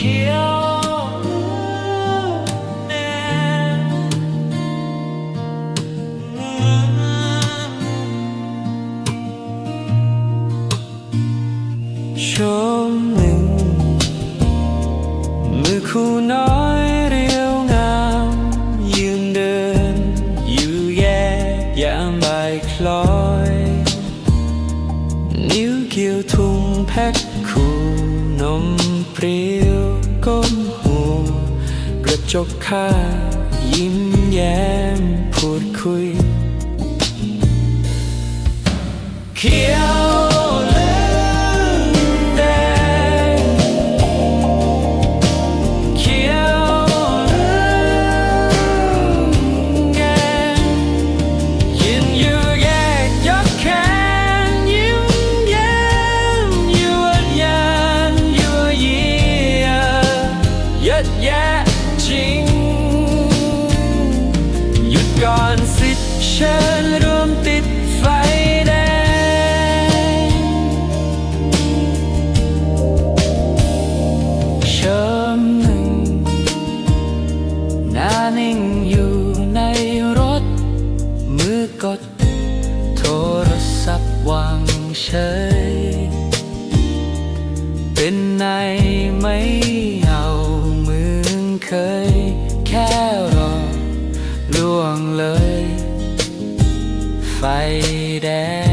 ขียวแน่ชมหนึ่งมือคู่น้อยเรียวงามยืนเดินอยู่แยกยามบ่ายคล้อย นิ้วเกี่ยวทุงแพ็คคู่นมเปรี้ยว จกข้ายิ้มแย้มพูดคุย ชิญรวมติดไฟแดง เชิมหนึ่งหน้านิ่งอยู่ในรถ มือกด โทรศัพท์วางเฉย เป็นไงไม่เอาเหมือนเคย แค่รอล่วงเลย ไฟแดง